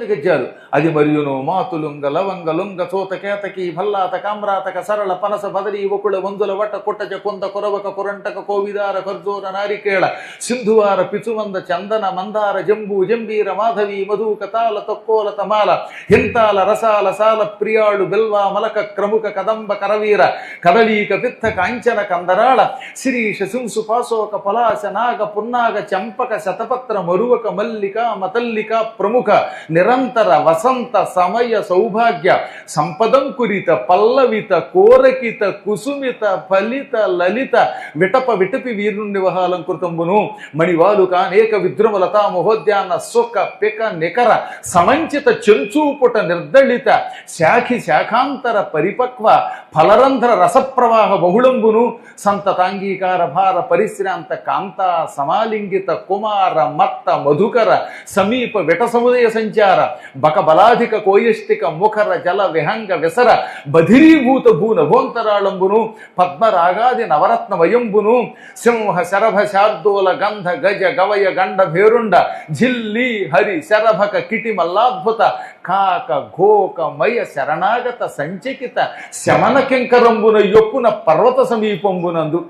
అద్భుతమైన గద్యాలు అది మరియును మాతులుంగ లవంగ లుంగ చోత కేతకి భల్లాత కామ్రాతక సరళ పనస బదరి ఒకుళ వందుల వట కుట్టచ కొంత కొరవక కొరంటక కోవిదార ఖర్జూర నారికేళ సింధువార పిచుమంద చందన మందార జంబు జంబీర మాధవి మధుక తాల తొక్కోల తమాల హింతాల రసాల సాల ప్రియాడు బెల్వ మలక క్రముక కదంబ కరవీర కదలీక పిత్త కాంచన కందరాళ శిరీష శింసు పాశోక పలాశ నాగ పున్నాగ చంపక శతపత్ర మరువక మల్లిక మతల్లిక ప్రముఖ నిర నిరంతర వసంత సమయ సౌభాగ్య సంపదం కురిత పల్లవిత కోరకిత కుసుమిత ఫలిత లలిత విటప విటపి వీరుణ్ణి వహాలంకృతంబును మణివాలుక అనేక విద్రుమలత మహోద్యాన సుఖ పిక నికర సమంచిత చెంచూపుట నిర్దళిత శాఖి శాఖాంతర పరిపక్వ ఫలరంధ్ర రసప్రవాహ బహుళంబును సంతతాంగీకార భార పరిశ్రాంత కాంత సమాలింగిత కుమార మత్త మధుకర సమీప విట సముదయ సంచార బక బలాధిక కోయష్టిక ముఖర జల విహంగ విసర బధిరీభూత భూన భోంతరాళంబును పద్మరాగాది నవరత్న వయంబును సింహ శరభ శార్దూల గంధ గజ గవయ గండ భేరుండ ఝిల్లి హరి శరభక కిటి మల్లాద్భుత కాక ఘోక మయ శరణాగత సంచకిత శమన కింకరంబున యొప్పున పర్వత సమీపంబునందు.